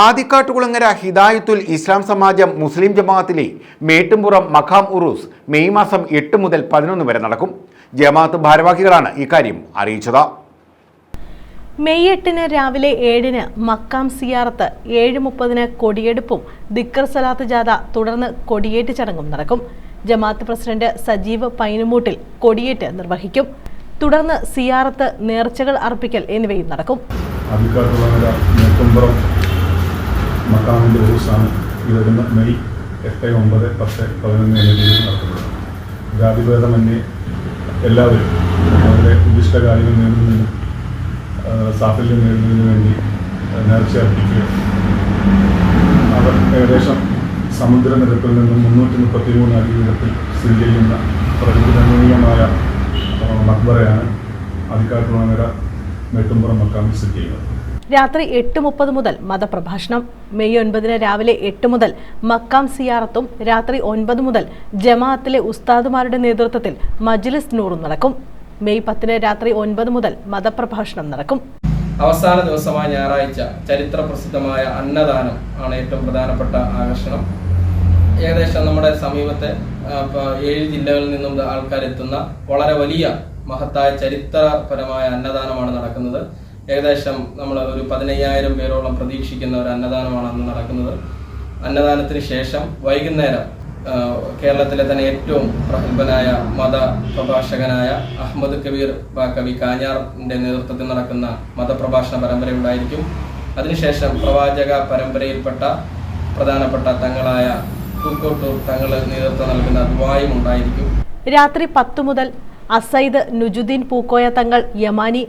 ആദിക്കാട്ടുകുളങ്ങര ഹിദായത്തുൽ ഇസ്ലാം സമാജം മുസ്ലിം ജമാഅത്തിലെ മേട്ടുംപുറം മഖാം ഉറൂസ് May മാസം എട്ട് മുതൽ പതിനൊന്ന് വരെ നടക്കും. ജമാഅത്ത് ഭാരവാഹികളാണ് ഇക്കാര്യം അറിയിച്ചത്. മെയ് എട്ടിന് രാവിലെ ഏഴിന് മക്കാം സിയാറത്ത് ഏഴ് മുപ്പതിന് കൊടിയെടുപ്പും ദിക്കർ സലാത്ത് ജാഥ തുടർന്ന് കൊടിയേറ്റ് ചടങ്ങും നടക്കും. ജമാഅത്ത് പ്രസിഡന്റ് സജീവ് പൈനുമൂട്ടിൽ കൊടിയേറ്റ് നിർവഹിക്കും. തുടർന്ന് സിയാറത്ത് നേർച്ചകൾ അർപ്പിക്കൽ എന്നിവയും നടക്കും. മക്കാമിന്റെ ഉറൂസാണ് ഈ വരുന്ന മെയ് എട്ട് ഒമ്പത് പത്ത് പതിനൊന്ന് എന്ന തീയതി നടക്കുന്നത് ജാതിഭേദമന്യേ എല്ലാവരും അവരുടെ ഉദ്ദിഷ്ട കാര്യങ്ങൾ നേടുന്നതിനും സാഫല്യം നേടുന്നതിനു വേണ്ടി നേർച്ച അർപ്പിക്കുക അവർ ഏകദേശം സമുദ്രനിരപ്പിൽ നിന്നും മുന്നൂറ്റി മുപ്പത്തി മൂന്ന് അടി ഉയരത്തിൽ സ്ഥിതി ചെയ്യുന്ന പ്രകൃതി രമണീയമായ മക്ബറയാണ് ആദിക്കാട്ടുളങ്ങര മേട്ടുംപുറം മക്കാമിൽ സ്ഥിതി ചെയ്യുന്നത്. രാത്രി എട്ട് മുപ്പത് മുതൽ മതപ്രഭാഷണം. മെയ് ഒൻപതിന് രാവിലെ എട്ട് മുതൽ മക്കാം സിയാറത്തും രാത്രി ഒൻപത് മുതൽ ജമാഅത്തിലെ ഉസ്താദുമാരുടെ നേതൃത്വത്തിൽ മജ്ലിസ് നൂറും നടക്കും. മെയ് പത്തിന് രാത്രി ഒൻപത് മുതൽ മതപ്രഭാഷണം നടക്കും. അവസാന ദിവസമായ ഞായറാഴ്ച ചരിത്ര പ്രസിദ്ധമായ അന്നദാനം ആണ് ഏറ്റവും പ്രധാനപ്പെട്ട ആകർഷണം. ഏകദേശം നമ്മുടെ സമീപത്തെ ഏഴ് ജില്ലകളിൽ നിന്നും ആൾക്കാരെത്തുന്ന വളരെ വലിയ മഹത്തായ ചരിത്രപരമായ അന്നദാനമാണ് നടക്കുന്നത്. ഏകദേശം നമ്മൾ ഒരു പതിനയ്യായിരം പേരോളം പ്രതീക്ഷിക്കുന്ന ഒരു അന്നദാനമാണ് അന്ന് നടക്കുന്നത്. അന്നദാനത്തിന് ശേഷം വൈകുന്നേരം കേരളത്തിലെ തന്നെ ഏറ്റവും പ്രഗത്ഭനായ മത പ്രഭാഷകനായ അഹമ്മദ് കബീർ ബാക്കവി കാഞ്ഞാറിന്റെ നേതൃത്വത്തിൽ നടക്കുന്ന മതപ്രഭാഷണ പരമ്പര ഉണ്ടായിരിക്കും അതിനുശേഷം പ്രവാചക പരമ്പരയിൽപ്പെട്ട പ്രധാനപ്പെട്ട തങ്ങളായ പൂക്കോട്ടൂർ തങ്ങൾ നേതൃത്വം നൽകുന്ന ദുബായും ഉണ്ടായിരിക്കും. രാത്രി പത്തു മുതൽ അസൈദ് നുജുദ്ദീൻ പൂക്കോയ തങ്ങൾ യമാനി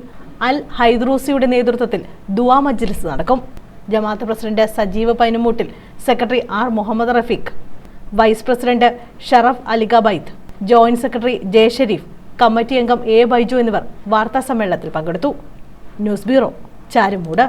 അൽ ഹൈദ്രൂസിയുടെ നേതൃത്വത്തിൽ ദുവാ മജ്ലിസ് നടക്കും. ജമാഅത്ത് president Sajeev Painumoottil secretary R Muhammad Rafeeq vice president Sharaf അലിഗബൈദ് joint secretary J Sherif committee അംഗം എ ബൈജു എന്നിവർ വാർത്താ സമ്മേളനത്തിൽ പങ്കെടുത്തു. News bureau Charummood.